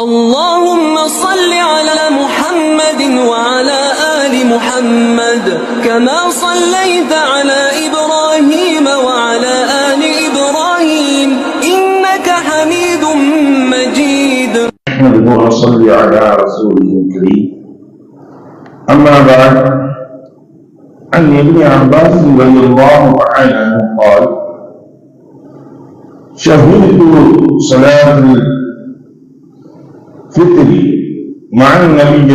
اللهم صل على محمد وعلى آل محمد كما صليت على إبراهيم وعلى آل إبراهيم إنك حميد مجيد. نحمده ونصلي على رسوله الكريم. أما بعد عن ابن عباس رضي الله عنه قال شهدت صلاة الفطر مع النبي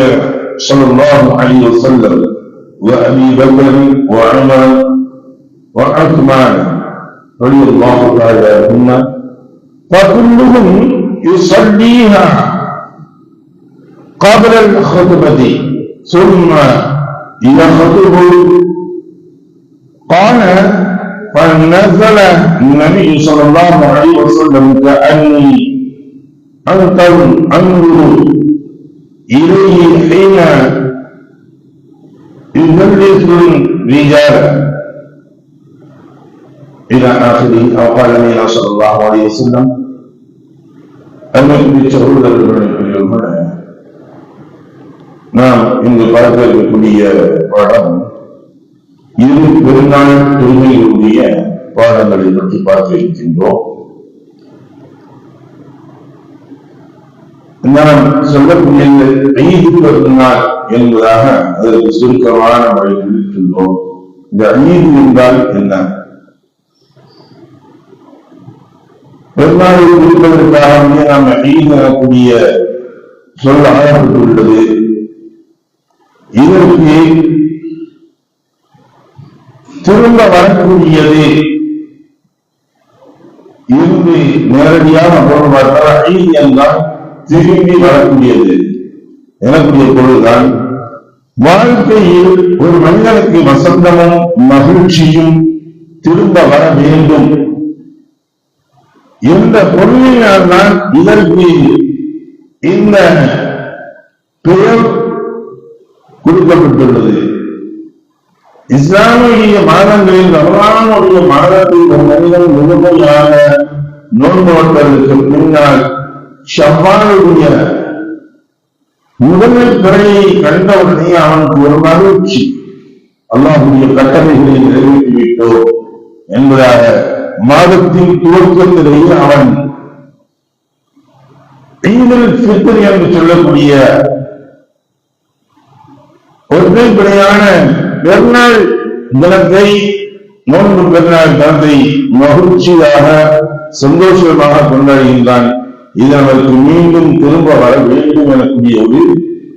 صلى الله عليه وسلم وأبي بكر وعمر وعثمان رضي الله تعالى عنهما فكلهم يصليها قبل الخطبة. ثم يخطب قال فنزل النبي صلى الله عليه وسلم كأني أنظر أنظر إليه حين يدرس الرجال إلى آخره أو قال النبي صلى الله عليه وسلم அன்னைக்கு சகோதரர்களுடைய நாம் இங்கு பார்க்க இருக்கக்கூடிய பாடம் இரு பெருநாள் தொழுகைகளுடைய பாடங்களை பற்றி பார்க்க இருக்கின்றோம் நாம் சொல்லக்கூடிய ஐந்து பெருநாள் என்பதாக அதற்கு சுருக்கமான வழியில் இருக்கின்றோம் இந்த ஐந்து என்றால் என்ன? பெருநாளை குறிப்பதற்காகவே நாம் ஈத் எனக்கூடிய சொல் ஆயப்பட்டுள்ளது இதற்கு திரும்ப வரக்கூடியது இருந்து நேரடியாக பொருள் பார்த்தால் ஐந்து என்றால் திரும்பி வரக்கூடியது. எனக்குரிய பொருள்தான் வாழ்க்கையில் ஒரு மனிதனுக்கு வசந்தமும் மகிழ்ச்சியும் திரும்ப வர வேண்டும். இந்த பொருளினால் தான் இதற்கு இந்த பெயர் கொடுக்கப்பட்டுள்ளது. இஸ்லாமிய மாதங்களில் ரமலானுடைய மாதத்தில் ஒரு மனிதன் முழுமையாக நோன்புவதற்கு பின்னால் ஷவ்வாலுடைய முதன்மை பிறையை கண்டவுடனே அவனுக்கு ஒரு மகிழ்ச்சி. அல்லாஹுடைய கட்டளைகளை நிறைவேற்றிவிட்டோம் என்பதாக மாதத்தின் துவக்கத்திலேயே அவன் ஈதல் ஃபித்ர் என்று சொல்லக்கூடிய ஒற்றைப்படையான பெருநாள் தினத்தை நோன்பு பெருநாள் தினத்தை மகிழ்ச்சியாக சந்தோஷமாக கொண்டாடுகின்றான். இது அவருக்கு மீண்டும் திரும்ப வர வேண்டும் எனக்கூடிய ஒரு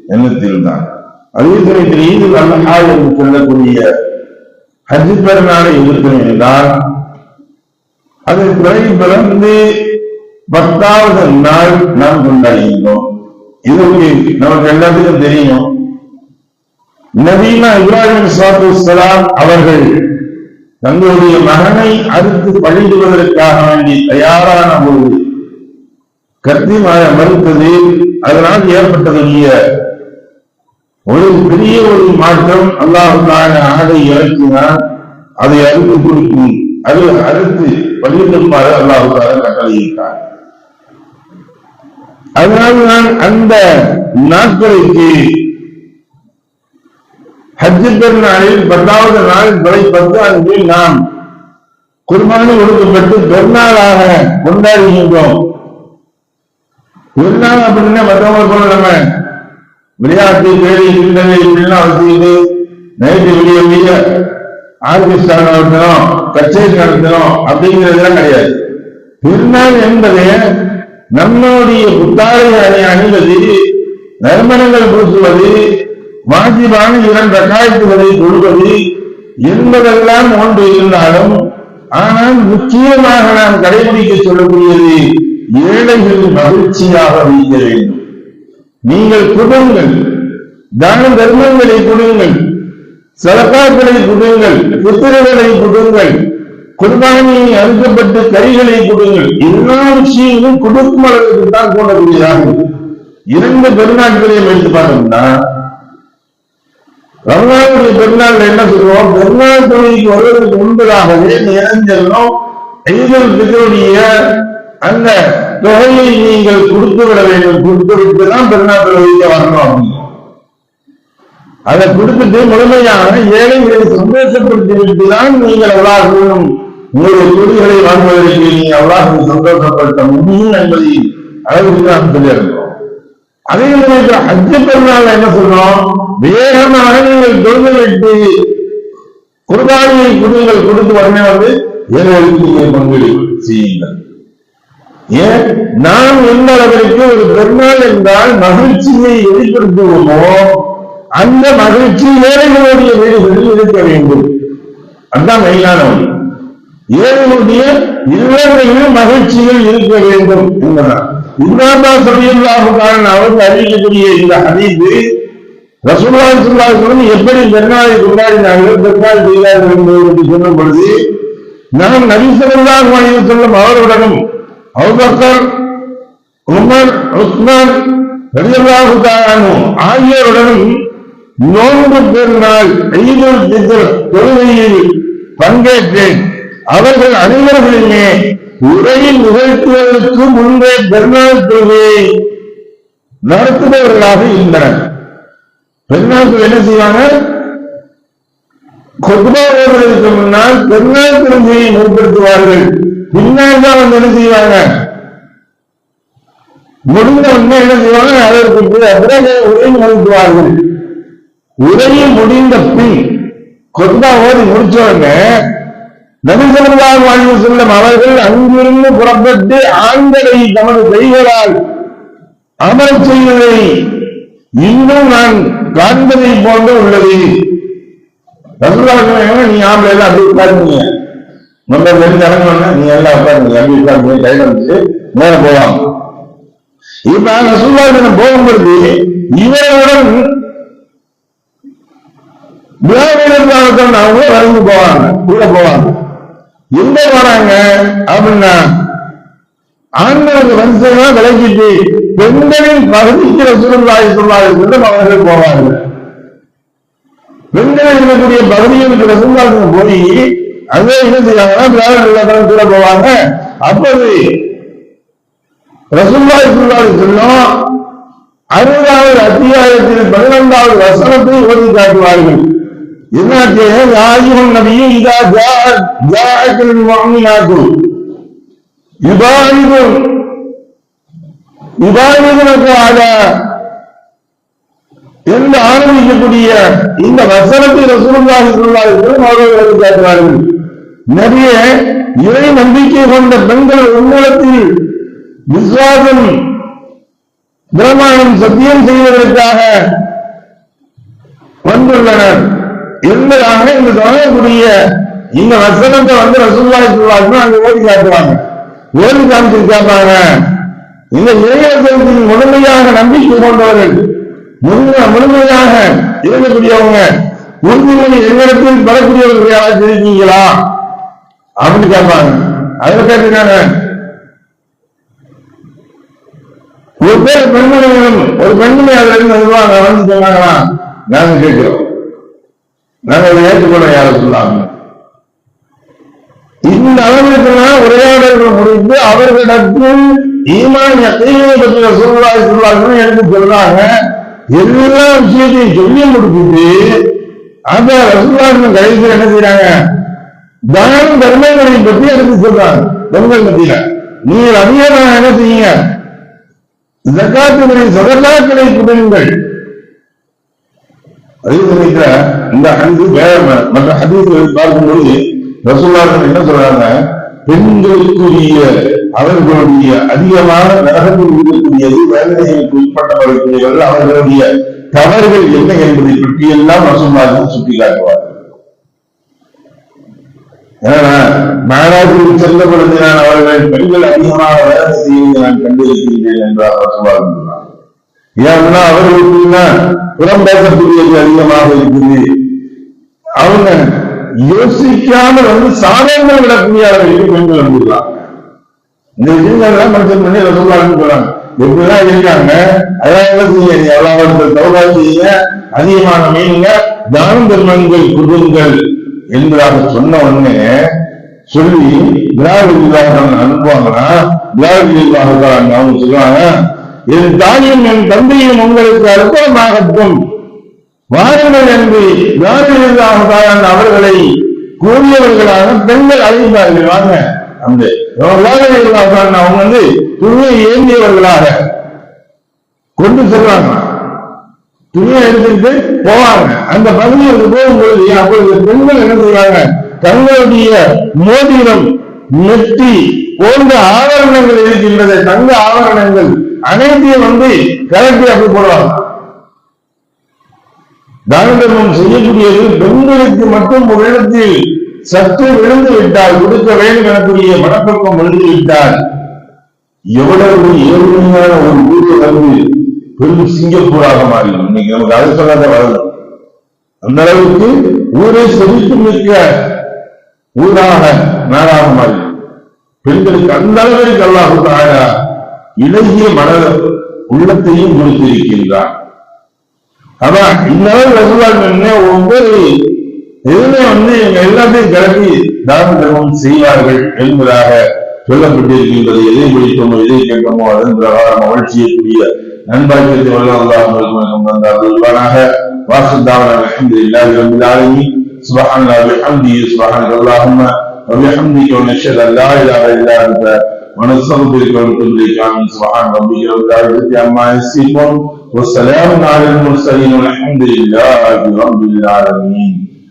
எண்ணத்தில் தான் அதே சமயத்தில் ஈது அல்லஹா என்று சொல்லக்கூடிய ஹஜ் பெருநாளை இருக்கிறோம் என்றால் அது பிறை பிறந்து பத்தாவது நாள் நாம் கொண்டாடுகின்றோம். இது நமக்கு எல்லாத்துக்கும் தெரியும். நவீன இப்ராஹிம் சாத்து சலாம் அவர்கள் தங்களுடைய மகனை அறுத்து பழிடுவதற்காக வேண்டி தயாரான போது கத்திமாய மறுத்தது அதனால் ஏற்பட்டதுடைய ஒரு பெரிய ஒரு மாற்றம் அல்லாஹுக்கான ஆடை இறக்கினால் அதை அறுத்து கொடுக்கும் அது அறுத்து பள்ளியிருப்பாரு அல்லாஹுக்காக கட்டளையிட்டார் அதனால் நான் அந்த நாட்களுக்கு ஹஜ்ஜு பெருநாளில் பத்தாவது நாள் வரை பத்து நாம் குர்பானி கொடுக்கப்பட்டு பெருநாளாக கொண்டாடுகின்றோம். பெருநாள் அப்படின்னா மற்றவங்க போல நம்ம விளையாட்டு வேலை இருந்தவை இப்படிலாம் வச்சுக்கிட்டு நைட்டு விடிய விடிய ஆர்கெஸ்ட்ரா நடத்தணும் கச்சேரி நடத்தணும் அப்படிங்கிறதுலாம் கிடையாது. திருநாள் என்பது நம்மளுடைய புத்தாடை அணிவது நறுமணங்கள் பூசுவது வாஜிபான இரண்டு ரகாயத்துகளை கொடுப்பது என்பதெல்லாம் ஒன்று இருந்தாலும் ஆனால் முக்கியமாக நாம் கடைபிடிக்க சொல்லக்கூடியது ஏழைகள் மகிழ்ச்சியாக வைக்க வேண்டும். நீங்கள் கொடுங்கள். தான தர்மங்களை கொடுங்கள். சலக்காக்களை கொடுங்கள். புத்திரங்களை கொடுங்கள். குர்பானியை அறுக்கப்பட்ட கறிகளை கொடுங்கள். எல்லா விஷயங்களும் கொடுக்கும் அளவுக்கு தான் கூடக்கூடியதாக இரண்டு பெருநாட்களையும் எடுத்து பார்த்தோம்னா ரமணாவுடைய பெருநாள் என்ன சொல்லுவோம் பெருநாள் தொழிலுக்கு வருவதற்கு முன்பதாகவே நிரஞ்சலும் ஐதல் பிதருடைய அந்த தொகையை நீங்கள் கொடுத்து விட வேண்டும். கொடுத்து விட்டு தான் பெருநாள் தொழுகைக்கு வரணும் அப்படின்னு. அதை கொடுத்துட்டு முழுமையான ஏழைகளை சந்தோஷப்படுத்தி விட்டு தான் நீங்கள் அவ்வளாகவும் உங்களுடைய தொழில்களை வாங்குவதற்கு நீங்கள் அல்லாஹை சந்தோஷப்படுத்த முடியும் என்பதை அளவுக்கு நாம் சொல்லியிருக்கிறோம். அதே நேரத்தில் அஜ்ஜ பெருநாள் என்ன சொல்றோம்? வேகமாக நீங்கள் தொழுது விட்டு குர்பானியை கொடுங்கள் கொடுத்து உடனே வந்து ஏழைகளுக்கு நீங்கள் பங்களிப்பு செய்யுங்கள். ஏன்? நாம் எந்த அளவிற்கு ஒரு பெருநாள் என்றால் மகிழ்ச்சியை வெளிப்படுத்துவோமோ அந்த மகிழ்ச்சி ஏழைகளுடைய வீடுகளில் இருக்க வேண்டும். அதுதான் மெயினான ஒன்று ஏழைகளுடைய இல்லங்களிலும் மகிழ்ச்சிகள் இருக்க வேண்டும் என்பதால் இப்ராஹிமா சபியுல்லாஹுக்கான அவர்கள் அறிவிக்கக்கூடிய இந்த ஹதீது ரசூல்லா ஸல்லல்லாஹு அலைஹி எப்படி பெருநாளை கொண்டாடினார்கள் பெருநாள் செய்தார்கள் என்பதை பற்றி சொல்லும் பொழுது நாம் நபி ஸல்லல்லாஹு அலைஹி சொல்லும் அவர்களுடனும் அவுபக்கர் உமர் உஸ்மான் ரலியல்லாஹு தஆலா ஆகியோருடனும் நோன்பு பெருநாள் ஈதுல் ஃபித்ர் தொழுகையில் பங்கேற்றேன். அவர்கள் அனைவர்களுமே உரையில் நிகழ்த்துவதற்கு முன்பே பெருநாள் தொழுகையை நடத்துபவர்களாக இருந்தனர். பெருநாள் என்ன செய்வாங்க? கொத்பா ஓடுவதற்கு முன்னால் பெருநாள் தொழுகையை முற்படுத்துவார்கள். பின்னால் தான் வந்து என்ன செய்வாங்க? முடிந்த உடனே என்ன செய்வாங்க? அதற்கு பிறகு உரை முடித்துவார்கள். உரையை முடிந்த பின் கொத்பா ஓடி முடிச்ச உடனே நபிசல்லாஹு செல்லும் அவர்கள் அங்கிருந்து புறப்பட்டு ஆண்களை தமது கைகளால் அமர செய்வதை இன்னும் நான் காண்பதை போன்று உள்ளது. ரசூலுல்லாஹி அலைஹி நீ ஆம்பளை எல்லாம் அப்படி உட்காருங்க. நம்ம வெளியே இறங்கணும்னா நீ எல்லாம் உட்காருங்க. அப்படி உட்கார்ந்து கையில வச்சு மேல போவாங்க. இப்ப ரசூலுல்லாஹி போகும்பொழுது இவர்களுடன் அவங்க வரைந்து போவாங்க. உள்ள போவாங்க. எங்க போறாங்க அப்படின்னா ஆண்களுக்கு வரிசையா விளக்கிட்டு பெண்களின் பகுதிக்கு ரசூலுல்லாஹி ஸல்லல்லாஹு அவர்கள் போவாங்க பெண்கள் இருக்கக்கூடிய பகுதிகளுக்கு ரசூலுல்லாஹி போய் அங்கே என்ன செய்வாங்கன்னா வியாபாரம் கூட போவாங்க. அப்போது ரசூலுல்லாஹி ஸல்லல்லாஹு அலைஹி அறுபதாவது அத்தியாயத்தில் பதினொன்றாவது வசனத்தை ஓதி காட்டுவார்கள். என்ன அத்தியாயம் ஆயுகம் நபியே இதா ஜாக்கல் முஅமினாத்து யுபாயிதும் யுபாயிதுனக்கு ஆக என்று ஆரம்பிக்கக்கூடிய இந்த வசனத்தை ரசூலுல்லாஹி ஸல்லல்லாஹு அலைஹி வஸல்லம் அவர்கள் ஓதி காட்டுவார்கள் நபியே இறை நம்பிக்கை கொண்ட பெண்கள் உங்களத்தில் விசுவாசம் பிரமாணம் சத்தியம் செய்வதற்காக வந்துள்ளனர். என்பதாக இந்த சொல்லக்கூடிய இந்த வசனத்தை வந்து ரசூல்லாய் சொல்லாங்க அங்க ஓடி காட்டுவாங்க. ஓடி காமிச்சு கேட்பாங்க இந்த இளைஞர்களுக்கு முழுமையாக நம்பிக்கை கொண்டவர்கள் முழுமை முழுமையாக இருக்கக்கூடியவங்க உறுதிமொழி எங்களிடத்தில் பெறக்கூடியவர்கள் யாராச்சும் தெரிஞ்சீங்களா அப்படின்னு கேட்பாங்க. அதுல கேட்டிருக்காங்க ஒரு பேர் பெண்மணிகளும் ஒரு பெண்மணி அதுல இருந்து வருவாங்க வந்து சொன்னாங்களா? நாங்க கேட்கிறோம். நாங்க அதை ஏற்றுக்கொள்ள யார சொல்லாங்க இந்த அளவிற்குனா உரையாடல்கள் முடிந்து அவர்களிடத்தில் ஈமான் யக்கீனை பற்றிய சூழ்நிலை சொல்வார்கள் எடுத்து சொல்றாங்க. எல்லா விஷயத்தையும் சொல்லி கொடுத்துட்டு அந்த ரசூலாவின் கடைசியில் என்ன செய்யறாங்க தானம் தர்மங்களை பற்றி எடுத்து சொல்றாங்க. பெண்கள் மத்தியில நீங்கள் அதிகமாக என்ன செய்யுங்க? ஜக்காத்துகளின் சதர்லாக்களை கொடுங்கள். அதே சமயத்துல இந்த ஹந்து வேற மற்ற ஹதீஸ் பார்க்கும்போது ரசூல்லாக்கள் என்ன சொல்றாங்க? பெண்களுக்குரிய அவர்களுடைய அதிகமான நரகத்தில் இருக்கக்கூடியது வேதனைகளுக்கு உட்பட்டவர்களுடையவர்கள் அவர்களுடைய தவறுகள் என்ன என்பதை பற்றி எல்லாம் ரசூல்லாக்கள் சுட்டிக்காட்டுவார்கள் ஏன்னா மேலாஜில் சென்ற பொழுது நான் அவர்கள் பெண்கள் அதிகமாக வேலை செய்வதை நான் கண்டிருக்கின்றேன் என்றார் ரசூலாக ஏன்னா அவர்களுக்கு என்ன புறம் பேசக்கூடியது அதிகமாக இருக்குது. அவங்க யோசிக்காமல் வந்து சாதனங்கள் விடக்கூடிய பெண்கள் வந்துடுறாங்க இந்த விஷயங்கள்லாம் மனுஷன் பண்ணி ரசூலான்னு சொல்றாங்க. எப்படிலாம் இருக்காங்க? அதான் என்ன செய்ய? நீ எவ்வளவு தௌரா செய்யுங்க அதிகமான மீனுங்க தானம் தர்மங்கள் கொடுங்கள் என்பதாக சொன்ன உடனே சொல்லி திராவிடாக அனுப்புவாங்கன்னா திராவிடாக அவங்க சொல்லுவாங்க என் தாயும் என் தந்தையும் உங்களுக்கு அற்புதமாகட்டும். வாருங்கள் என்று திராவிடாக அவர்களை கூறியவர்களாக பெண்கள் அழைந்தார்கள் வாங்க. அந்த அவங்க வந்து துணியை ஏந்தியவர்களாக கொண்டு செல்வாங்க. துணியை எடுத்துட்டு போவாங்க. அந்த பகுதிக்கு போகும்போது அப்பொழுது பெண்கள் என்ன செய்வாங்க தங்களுடைய மோதிரம் நெட்டி போன்ற ஆவரணங்கள் இருக்கின்றது தங்க ஆவரணங்கள் அனைத்தையும் வந்து கலட்டி அப்படி போடுவாங்க. தான தர்மம் செய்யக்கூடியது பெண்களுக்கு மட்டும் ஒரு இடத்தில் சற்று விழுந்து விட்டால் கொடுக்க வேண்டும் எனக்கூடிய மனப்பக்கம் விழுந்து விட்டால் எவ்வளவு ஏழ்மையான ஒரு ஊரை வந்து பெரும் சிங்கப்பூராக மாறிடும். இன்னைக்கு நமக்கு அது சொல்லாத வரலாம் அந்த அளவுக்கு ஊரை செழித்து மிக்க ஊராக நாடாக மாறிடும். பெண்களுக்கு அந்த அளவிற்கு அல்லாஹு இலகிய மன உள்ளத்தையும் கொடுத்திருக்கின்றார் அதான் இந்த அளவு என்ன ஒவ்வொரு எதுவுமே வந்து இவங்க எல்லாத்தையும் கிளப்பி தான தர்மம் செய்வார்கள் என்பதாக சொல்லப்பட்டிருக்கின்றது எதை பிடித்தோமோ எதை கேட்டோமோ அதன் பிரகாரம் மகிழ்ச்சியக்கூடிய நண்பாக்கியத்தை வல்லவர்களாக தந்தார்களாக வாசுதாவன அல்ஹம்துலில்லாஹி ரப்பில் ஆலமீன் سبحان الله وبحمده سبحانك اللهم وبحمدك ونشهد ان لا اله الا انت ونستغفرك ونتوب اليك امين سبحان ربك رب العزه عما يصفون والسلام على المرسلين والحمد لله رب العالمين